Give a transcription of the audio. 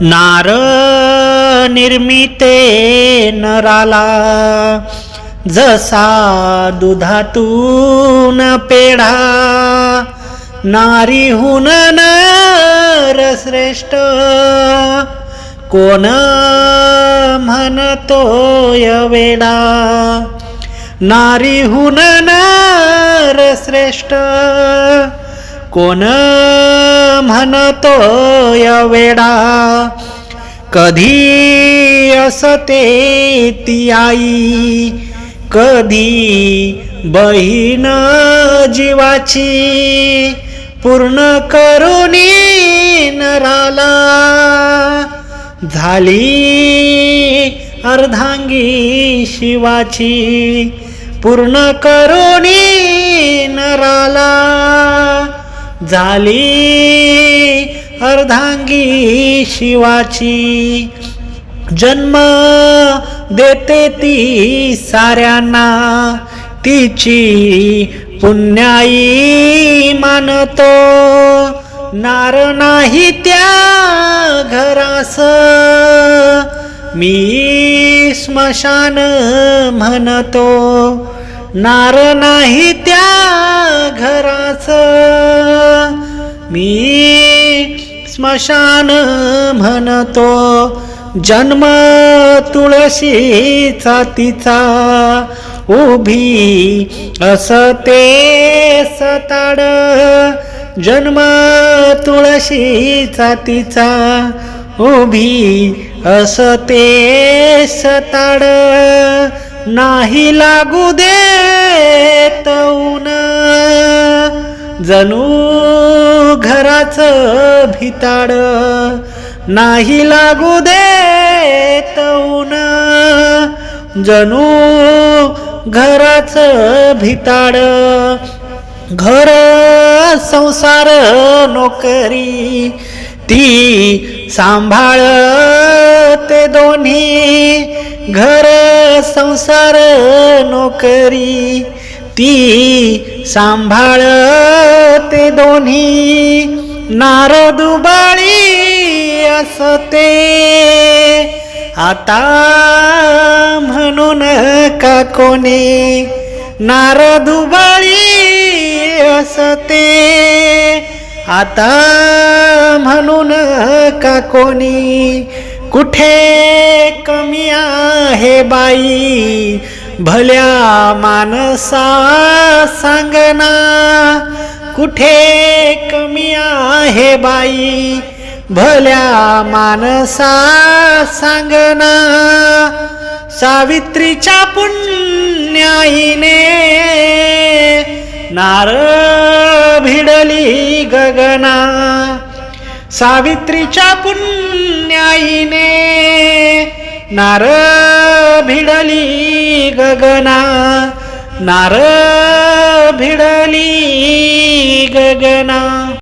नार निर्मिते नराला जसा दुधातून पेढा नारीहून नर श्रेष्ठ कोण म्हणतोय वेडा नारीहून नर श्रेष्ठ कोण म्हणतो वेडा कधी असते ती आई? कधी बहीण जीवाची? पूर्ण करुणी नराला? झाली अर्धांगी शिवाची? पूर्ण करुणी नराला? झाली अर्धांगी शिवाची. जन्म देते ती साऱ्यांना तिची पुण्याई मानतो. नार नाही त्या घरास मी स्मशान म्हणतो. नार नाही त्या घरास मी स्मशान म्हणतो जन्म तुळशीचा तिचा उभी असते सताड. जन्म तुळशीचा तिचा उभी असते सताड. नाही लागू दे ऊन जणू घराचं भिताड नाही लागू देत ऊन. जणू घराचं भिताड. घर संसार नोकरी ती सांभाळ ते दोन्ही. घर संसार नोकरी ती सांभाळ ते दोन्ही नारदुबाळी असते. आता म्हणून का कोणी? नारदुबाळी असते. आता म्हणून का कोणी? कुठे कमी आहे बाई? भल्या मानसा सांगना कुठे कमी आहे बाई? भल्या मानसा सांगना सावित्रीच्या पुण्याईने नार भिडली गगना. सावित्रीच्या पुण्याईने नार भिडली गगना नार भिडली गगना.